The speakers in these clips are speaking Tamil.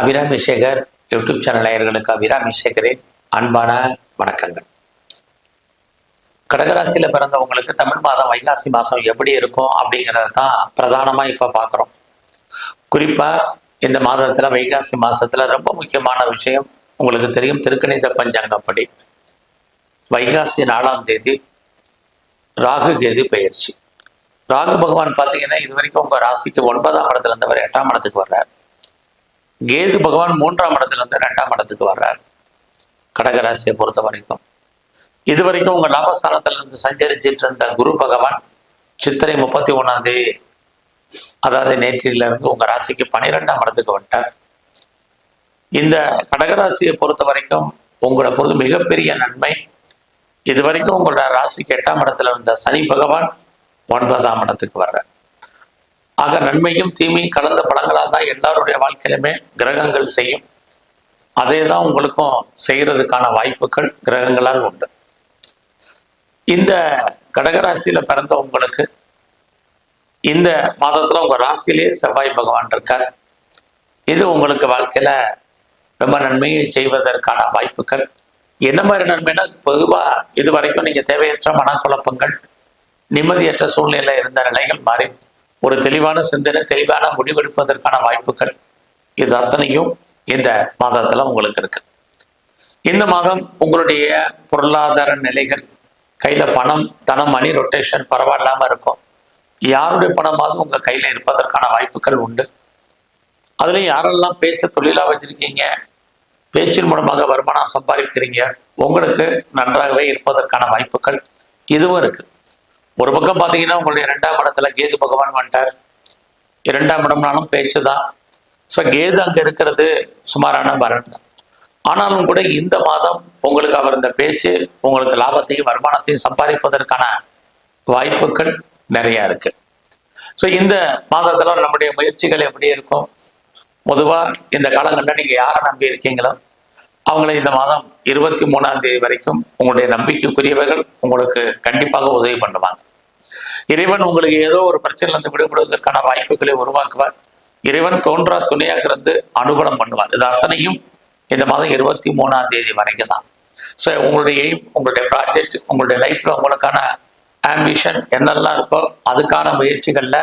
அபிராமி சேகர் யூடியூப் சேனல் நேயர்களுக்கு அபிராமி சேகரின் அன்பான வணக்கங்கள். கடகராசியில் பிறந்தவங்களுக்கு தமிழ் மாதம் வைகாசி மாதம் எப்படி இருக்கும் அப்படிங்கிறத தான் பிரதானமாக இப்போ பார்க்குறோம் குறிப்பாக இந்த மாதத்தில் வைகாசி மாதத்தில் ரொம்ப முக்கியமான விஷயம் உங்களுக்கு தெரியும் திருக்கணித பஞ்சாங்கப்படி வைகாசி நாலாம் தேதி ராகு கேது பயிற்சி. ராகு பகவான் பார்த்தீங்கன்னா இது வரைக்கும் உங்கள் ராசிக்கு ஒன்பதாம் இடத்துல இருந்தவர் எட்டாம் இடத்துக்கு வர்றார். கேது பகவான் மூன்றாம் இடத்துலேருந்து ரெண்டாம் இடத்துக்கு வர்றார். கடகராசியை பொறுத்த வரைக்கும் இது வரைக்கும் உங்க லாபஸ்தானத்திலிருந்து சஞ்சரிச்சிட்டு இருந்த குரு பகவான் சித்திரை முப்பத்தி ஒன்றாம் தேதி அதாவது நேற்றில இருந்து உங்க ராசிக்கு பன்னிரெண்டாம் இடத்துக்கு வந்துட்டார். இந்த கடகராசியை பொறுத்த வரைக்கும் உங்களை பொறுத்து மிகப்பெரிய நன்மை. இது வரைக்கும் உங்களோட ராசிக்கு எட்டாம் இடத்துல இருந்த சனி பகவான் ஒன்பதாம் இடத்துக்கு வர்றார். ஆக நன்மையும் தீமையும் கலந்த பலங்களாக தான் எல்லாருடைய வாழ்க்கையிலுமே கிரகங்கள் செய்யும். அதே தான் உங்களுக்கும் செய்யறதுக்கான வாய்ப்புகள் கிரகங்களால் உண்டு. இந்த கடகராசியில் பிறந்த உங்களுக்கு இந்த மாதத்துல உங்க ராசியிலேயே செவ்வாய் பகவான் இருக்கார். இது உங்களுக்கு வாழ்க்கையில ரொம்ப நன்மையை செய்வதற்கான வாய்ப்புகள். என்ன மாதிரி நன்மைனா பொதுவா இது வரைக்கும் நீங்க தேவையற்ற மனக்குழப்பங்கள் நிம்மதியற்ற சூழ்நிலை இருந்த நிலைகள் மாறி ஒரு தெளிவான சிந்தனை தெளிவான முடிவெடுப்பதற்கான வாய்ப்புகள் இது அத்தனையும் இந்த மாதத்தில் உங்களுக்கு இருக்கு. இந்த மாதம் உங்களுடைய பொருளாதார நிலைகள் கையில் பணம் தனம் மணி ரொட்டேஷன் பரவாயில்லாமல் இருக்கும். யாருடைய பணமாவது உங்கள் கையில் இருப்பதற்கான வாய்ப்புகள் உண்டு. அதுலேயும் யாரெல்லாம் பேச்சை தொழிலாக வச்சுருக்கீங்க பேச்சின் மூலமாக வருமானம் சம்பாதிக்கிறீங்க உங்களுக்கு நன்றாகவே இருப்பதற்கான வாய்ப்புகள் இதுவும் இருக்குது ஒரு பக்கம் பார்த்தீங்கன்னா உங்களுடைய ரெண்டாம் இடத்துல கேது பகவான் வந்துட்டார். இரண்டாம் இடம்னாலும் பேச்சு தான் ஸோ கேது அங்கே இருக்கிறது சுமாரான பலன். தான் ஆனாலும் கூட இந்த மாதம் உங்களுக்கு அவர் இந்த பேச்சு உங்களுக்கு லாபத்தையும் வருமானத்தையும் சம்பாதிப்பதற்கான வாய்ப்புகள் நிறைய இருக்கு. ஸோ இந்த மாதத்துல நம்முடைய முயற்சிகள் எப்படி இருக்கும்? பொதுவாக இந்த காலங்களில் நீங்கள் யாரை நம்பி இருக்கீங்களோ அவங்கள இந்த மாதம் இருபத்தி மூணாம் தேதி வரைக்கும் உங்களுடைய நம்பிக்கைக்குரியவர்கள் உங்களுக்கு கண்டிப்பாக உதவி பண்ணுவாங்க. இறைவன் உங்களுக்கு ஏதோ ஒரு பிரச்சனையிலிருந்து விடுபடுவதற்கான வாய்ப்புகளை உருவாக்குவார். இறைவன் தோன்றா துணையாக இருந்து அனுகூலம் பண்ணுவார். இது அத்தனையும் இந்த மாதம் இருபத்தி மூணாம் தேதி வரைக்கும் தான். ஸோ உங்களுடைய எய்ம் உங்களுடைய ப்ராஜெக்ட் உங்களுடைய லைஃப்ல உங்களுக்கான ஆம்பிஷன் என்னெல்லாம் இருக்கோ அதுக்கான முயற்சிகள்ல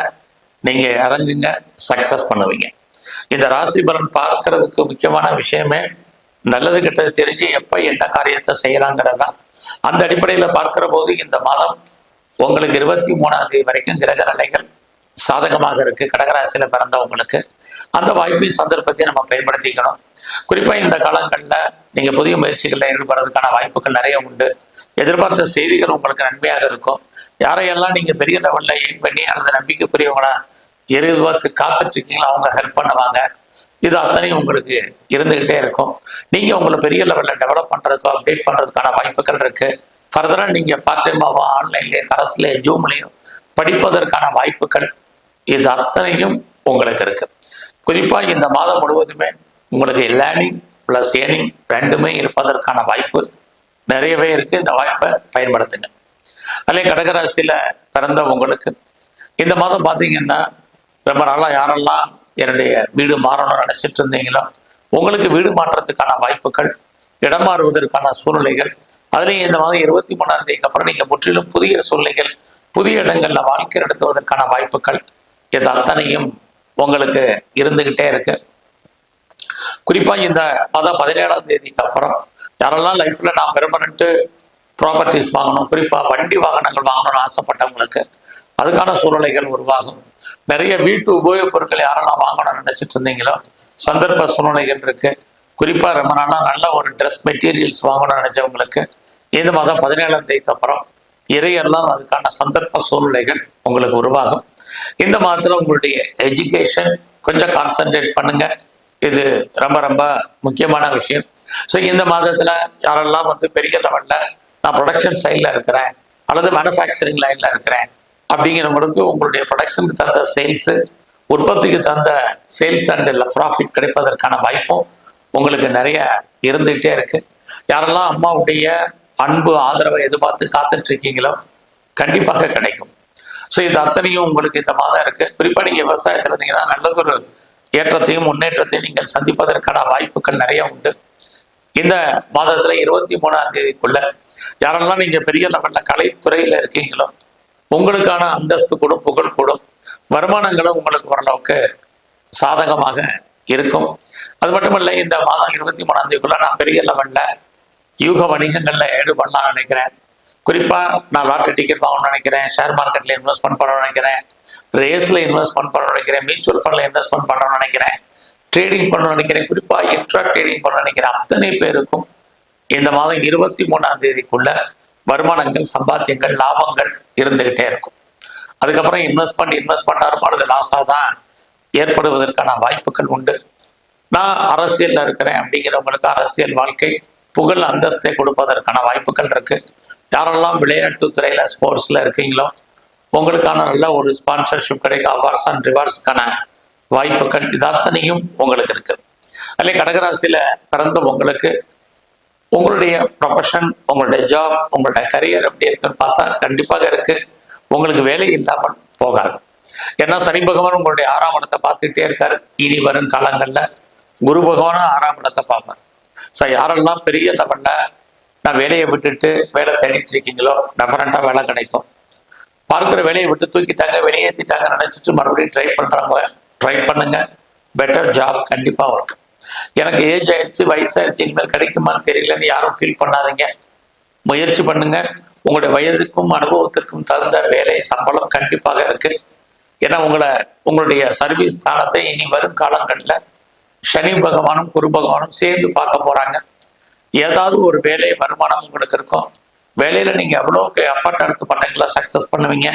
நீங்க இறங்குங்க சக்சஸ் பண்ணுவீங்க. இந்த ராசி பலன் பார்க்கறதுக்கு முக்கியமான விஷயமே நல்லது கெட்டது தெரிஞ்சு எப்போ என்ன காரியத்தை செய்யலாங்கிறது தான் அந்த அடிப்படையில பார்க்கிற போது இந்த மாதம் உங்களுக்கு இருபத்தி மூணாம் தேதி வரைக்கும் கிரக நிலைகள் சாதகமாக இருக்கு. கடகராசியில பிறந்தவங்களுக்கு அந்த வாய்ப்பையும் சந்தர்ப்பத்தையும் நம்ம பயன்படுத்திக்கணும். குறிப்பா இந்த காலங்களில் நீங்க புதிய முயற்சிகளில் ஈடுபடுறதுக்கான வாய்ப்புகள் நிறைய உண்டு. எதிர்பார்த்த செய்திகள் உங்களுக்கு நன்மையாக இருக்கும். யாரையெல்லாம் நீங்க பெரிய லெவலில் எய்ம் பண்ணி அல்லது நம்பிக்கைக்குரியவங்களா எதிர்பார்த்து காத்துட்டு இருக்கீங்களோ அவங்க ஹெல்ப் பண்ணுவாங்க. இது அத்தனையும் உங்களுக்கு இருந்துகிட்டே இருக்கும். நீங்க உங்களை பெரிய லெவலில் டெவலப் பண்றதுக்கோ அப்டேட் பண்றதுக்கான வாய்ப்புகள் இருக்குது ஃபர்தராக நீங்கள் பார்ட் டைமாவோ ஆன்லைன்லயோ கரஸ்லேயே ஜூம்லேயும் படிப்பதற்கான வாய்ப்புகள் இது அத்தனையும் உங்களுக்கு இருக்கு. குறிப்பாக இந்த மாதம் முழுவதுமே உங்களுக்கு லேர்னிங் ப்ளஸ் ஏர்னிங் ரெண்டுமே இருப்பதற்கான வாய்ப்பு நிறையவே இருக்கு. இந்த வாய்ப்பை பயன்படுத்துங்க. அதே கடகராசியில் பிறந்த உங்களுக்கு இந்த மாதம் பார்த்தீங்கன்னா ரொம்ப நாளாக யாரெல்லாம் என்னுடைய வீடு மாறணும்னு நினச்சிட்டு இருந்தீங்களோ உங்களுக்கு வீடு மாற்றத்துக்கான வாய்ப்புகள் இடம் மாறுவதற்கான சூழ்நிலைகள் அதுலேயும் இந்த மாதம் இருபத்தி மூணாம் தேதிக்கு அப்புறம் நீங்க முற்றிலும் புதிய சூழ்நிலைகள் புதிய இடங்களில் வாழ்க்கை நடத்துவதற்கான வாய்ப்புகள் இது அத்தனையும் உங்களுக்கு இருந்துகிட்டே இருக்கு. குறிப்பா இந்த மாதம் பதினேழாம் தேதிக்கு அப்புறம் யாரெல்லாம் லைஃப்ல நான் பெர்மனண்ட்டு ப்ராப்பர்ட்டிஸ் வாங்கணும் குறிப்பாக வண்டி வாகனங்கள் வாங்கணும்னு ஆசைப்பட்டவங்களுக்கு அதுக்கான சூழ்நிலைகள் உருவாகும். நிறைய வீட்டு உபயோகப் பொருட்கள் யாரெல்லாம் வாங்கணும்னு நினச்சிட்டு இருந்தீங்களோ சந்தர்ப்ப சூழ்நிலைகள் இருக்கு. குறிப்பா ரொம்ப நாளாக நல்ல ஒரு ட்ரெஸ் மெட்டீரியல்ஸ் வாங்கணும்னு நினைச்சவங்களுக்கு இந்த மாதம் பதினேழாம் தேதிக்கு அப்புறம் இறையெல்லாம் அதுக்கான சந்தர்ப்ப சூழ்நிலைகள் உங்களுக்கு உருவாகும். இந்த மாதத்தில் உங்களுடைய எஜுகேஷன் கொஞ்சம் கான்சென்ட்ரேட் பண்ணுங்க. இது ரொம்ப ரொம்ப முக்கியமான விஷயம். ஸோ இந்த மாதத்தில் யாரெல்லாம் வந்து பெரிய லெவலில் நான் ப்ரொடக்ஷன் சைடில் இருக்கிறேன் அல்லது மேனுஃபேக்சரிங் லைனில் இருக்கிறேன் அப்படிங்கிறவங்களுக்கு உங்களுடைய ப்ரொடக்ஷனுக்கு தந்த சேல்ஸு உற்பத்திக்கு தந்த சேல்ஸ் அண்ட் ப்ராஃபிட் கிடைப்பதற்கான வாய்ப்பும் உங்களுக்கு நிறைய இருந்துகிட்டே இருக்குது யாரெல்லாம் அம்மாவுடைய அன்பு ஆதரவை எதிர்பார்த்து காத்துட்டு இருக்கீங்களோ கண்டிப்பாக கிடைக்கும். ஸோ இது அத்தனையும் உங்களுக்கு இந்த மாதம் இருக்கு. குறிப்பாக நீங்கள் விவசாயத்தில் இருந்தீங்கன்னா நல்லதொரு ஏற்றத்தையும் முன்னேற்றத்தையும் நீங்கள் சந்திப்பதற்கான வாய்ப்புகள் நிறைய உண்டு. இந்த மாதத்துல இருபத்தி மூணாம் தேதிக்குள்ள யாரெல்லாம் நீங்க பெரிய லெவல்ல கலைத்துறையில இருக்கீங்களோ உங்களுக்கான அந்தஸ்து கூடும் புகழ் கூடும். வருமானங்களும் உங்களுக்கு ஓரளவுக்கு சாதகமாக இருக்கும். அது மட்டும் இல்லை இந்த மாதம் இருபத்தி மூணாம் தேதிக்குள்ள நான் பெரிய லெவல்ல யூக வணிகங்கள்ல ஈடுபடலாம்னு நினைக்கிறேன். குறிப்பா நான் லாட்டரி டிக்கெட் வாங்கணும்னு நினைக்கிறேன் ஷேர் மார்க்கெட்ல இன்வெஸ்ட்மெண்ட் பண்ணணும்னு நினைக்கிறேன் ரேஸ்ல இன்வெஸ்ட்மெண்ட் பண்ணணும்னு நினைக்கிறேன் மியூச்சுவல் ஃபண்ட்ல இன்வெஸ்ட்மெண்ட் பண்ணணும்னு நினைக்கிறேன் ட்ரேடிங் பண்ணணும்னு நினைக்கிறேன் குறிப்பா இன்ட்ரா ட்ரேடிங் பண்ண நினைக்கிறேன். அத்தனை பேருக்கும் இந்த மாதம் இருபத்தி மூணாம் தேதிக்குள்ள வருமானங்கள் சம்பாத்தியங்கள் லாபங்கள் இருந்துகிட்டே இருக்கும். அதுக்கப்புறம் இன்வெஸ்ட்மெண்ட் இன்வெஸ்ட் பண்ணாலும் அல்லது லாஸாக தான் ஏற்படுவதற்கான வாய்ப்புகள் உண்டு. நான் அரசியலில் இருக்கிறேன் அப்படிங்கிறவங்களுக்கு அரசியல் வாழ்க்கை புகழ் அந்தஸ்தை கொடுப்பதற்கான வாய்ப்புகள் இருக்கு. யாரெல்லாம் விளையாட்டு துறையில ஸ்போர்ட்ஸ்ல இருக்கீங்களோ உங்களுக்கான நல்ல ஒரு ஸ்பான்சர்ஷிப் கிடைக்கும் அவார்ட்ஸ் அண்ட் ரிவார்ட்ஸ்க்கான வாய்ப்புகள் இது அத்தனையும் உங்களுக்கு இருக்கு. அதில் கடகராசியில பிறந்த உங்களுக்கு உங்களுடைய ப்ரொஃபஷன் உங்களுடைய ஜாப் உங்களுடைய கரியர் எப்படி இருக்குன்னு பார்த்தா கண்டிப்பாக இருக்கு. உங்களுக்கு வேலை இல்லாமல் போகாது. ஏன்னா சனி பகவான் உங்களுடைய ஆறாம் இடத்தை பார்த்துக்கிட்டே இருக்காரு. இனி வரும் காலங்களில் குரு பகவானும் ஆறாம் இடத்தை பார்ப்பார். ஸோ யாரெல்லாம் பெரிய லெவல்ல நான் வேலையை விட்டுட்டு வேலை தேடிட்டு இருக்கீங்களோ டெஃபரண்டாக வேலை கிடைக்கும். பார்க்குற வேலையை விட்டு தூக்கிட்டாங்க வெளியேற்றிட்டாங்க நினைச்சிட்டு மறுபடியும் ட்ரை பண்ணுறாங்க ட்ரை பண்ணுங்க. பெட்டர் ஜாப் கண்டிப்பா இருக்கு எனக்கு ஏஜ் ஆயிடுச்சு வயசாயிடுச்சு இனிமேல் கிடைக்குமான்னு தெரியலன்னு யாரும் ஃபீல் பண்ணாதீங்க. முயற்சி பண்ணுங்க. உங்களுடைய வயதுக்கும் அனுபவத்திற்கும் தகுந்த வேலை சம்பளம் கண்டிப்பாக இருக்கு. ஏன்னா உங்களை உங்களுடைய சர்வீஸ் ஸ்தானத்தை இனி வரும் காலங்களில் சனி பகவானும் குரு பகவானும் சேர்ந்து பார்க்க போறாங்க. ஏதாவது ஒரு வேலை வருமானம் உங்களுக்கு இருக்கும். வேலையில நீங்க எவ்வளோக்கு எஃபர்ட் எடுத்து பண்ணீங்களா சக்சஸ் பண்ணுவீங்க.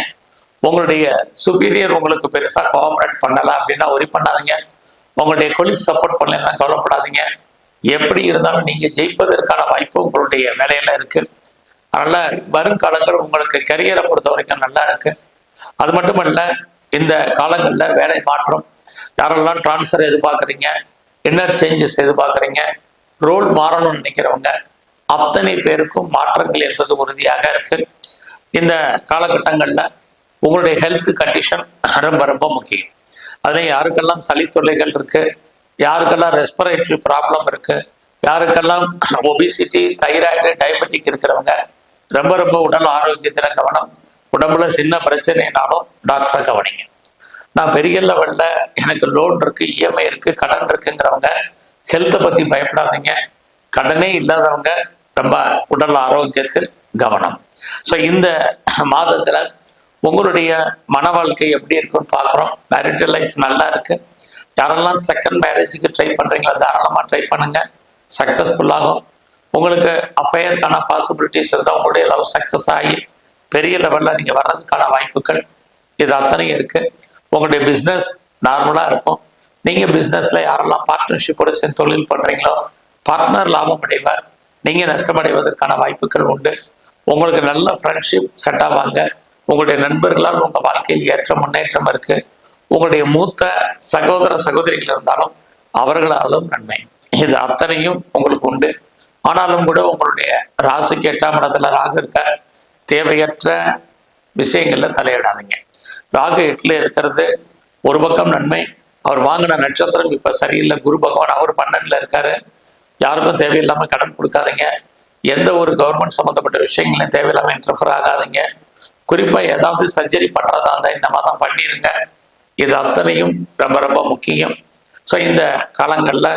உங்களுடைய சுப்பீரியர் உங்களுக்கு பெருசா கோஆபரேட் பண்ணல அப்படின்னா ஒரி பண்ணாதீங்க. உங்களுடைய கொலிக் சப்போர்ட் பண்ணலாம் கவலைப்படாதீங்க. எப்படி இருந்தாலும் நீங்க ஜெயிப்பதற்கான வாய்ப்பு உங்களுடைய வேலையில இருக்கு. அதனால வருங்காலங்கள் உங்களுக்கு கரியரை பொறுத்த வரைக்கும் நல்லா இருக்கு. அது மட்டும் இல்லை இந்த காலங்களில் வேலை மாற்றம். யாரெல்லாம் டிரான்ஸ்ஃபர் எதிர்பார்க்குறீங்க? இன்னர் சேஞ்சஸ் எதிர்பார்க்குறீங்க? ரோல் மாறணும்னு நினைக்கிறவங்க அத்தனை பேருக்கும் மாற்றங்கள் என்பது உறுதியாக இருக்கு. இந்த காலகட்டங்களில் உங்களுடைய ஹெல்த் கண்டிஷன் ரொம்ப ரொம்ப முக்கியம். அதில் யாருக்கெல்லாம் சளி தொல்லைகள் இருக்கு யாருக்கெல்லாம் ரெஸ்பிரேட்டரி ப்ராப்ளம் இருக்கு யாருக்கெல்லாம் ஒபிசிட்டி தைராய்டு டயபெட்டிக் இருக்கிறவங்க ரொம்ப ரொம்ப உடல் ஆரோக்கியத்தில் கவனம் உடம்புல சின்ன பிரச்சனைனாலும் டாக்டரை கவனிங்க. நான் பெரிய லெவலில் எனக்கு லோன் இருக்கு இஎம்ஐ இருக்கு கடன் இருக்குங்கிறவங்க ஹெல்த்தை பத்தி பயப்படாதீங்க. கடனே இல்லாதவங்க ரொம்ப உடல் ஆரோக்கியத்தில் கவனம். ஸோ இந்த மாதத்துல உங்களுடைய மன வாழ்க்கை எப்படி இருக்குன்னு பார்க்குறோம். மேரிட்டல் லைஃப் நல்லா இருக்கு. யாரெல்லாம் செகண்ட் மேரேஜுக்கு ட்ரை பண்ணுறீங்களா தாராளமாக ட்ரை பண்ணுங்க. சக்ஸஸ்ஃபுல்லாகும் உங்களுக்கு அஃபையருக்கான பாசிபிலிட்டிஸ் இருந்தால் உங்களுடைய லவ் சக்ஸஸ் ஆகி பெரிய லெவலில் நீங்கள் வர்றதுக்கான வாய்ப்புகள் இது அத்தனையும் இருக்குது உங்களுடைய பிஸ்னஸ் நார்மலாக இருக்கும். நீங்கள் பிஸ்னஸில் யாரெல்லாம் பார்ட்னர்ஷிப்போட சேர்ந்து தொழில் பண்ணுறீங்களோ பார்ட்னர் லாபம் அடைவார். நீங்கள் நஷ்டமடைவதற்கான வாய்ப்புகள் உண்டு. உங்களுக்கு நல்ல ஃப்ரெண்ட்ஷிப் செட் ஆவாங்க. உங்களுடைய நண்பர்களால் உங்கள் வாழ்க்கையில் ஏற்ற முன்னேற்றம் இருக்குது உங்களுடைய மூத்த சகோதர சகோதரிகள் இருந்தாலும் அவர்களாலும் நன்மை. இது அத்தனையும் உங்களுக்கு உண்டு. ஆனாலும் கூட உங்களுடைய ராசிக்கு எட்டாம் இடத்துல ராகு இருக்க தேவையற்ற விஷயங்களில் தலையிடாதீங்க. ராகு எட்டில் இருக்கிறது ஒரு பக்கம் நன்மை. அவர் வாங்கின நட்சத்திரம் இப்போ சரியில்லை. குரு பகவான் அவர் பன்னெண்டில் இருக்காரு. யாருக்கும் தேவையில்லாமல் கடன் கொடுக்காதீங்க. எந்த ஒரு கவர்மெண்ட் சம்மந்தப்பட்ட விஷயங்களையும் தேவையில்லாமல் இன்டர்ஃபர் ஆகாதீங்க. குறிப்பாக ஏதாவது சர்ஜரி பண்ணுறதா இருந்தால் இந்த மாதம் பண்ணிடுங்க இது அத்தனையும் ரொம்ப ரொம்ப முக்கியம். ஸோ இந்த காலங்களில்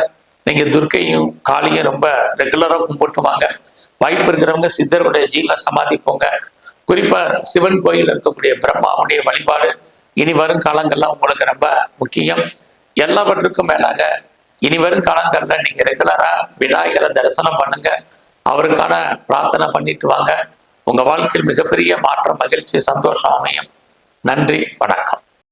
நீங்கள் துர்க்கையும் காளியும் ரொம்ப ரெகுலராக கும்பிட்டு வாங்க வாய்ப்பு இருக்கிறவங்க சித்தருடைய ஜீவனை சமாதிப்போங்க. குறிப்பா சிவன் கோயில் இருக்கக்கூடிய பிரம்மாவுடைய வழிபாடு இனி வரும் காலங்கள்லாம் உங்களுக்கு ரொம்ப முக்கியம். எல்லாவற்றுக்கும் மேலாக இனி வரும் காலங்கள்ல நீங்க ரெகுலரா விநாயகரை தரிசனம் பண்ணுங்க. அவருக்கான பிரார்த்தனை பண்ணிட்டு வாங்க. உங்க வாழ்க்கையில் மிகப்பெரிய மாற்றம் மகிழ்ச்சி சந்தோஷம் அமையும். நன்றி வணக்கம்.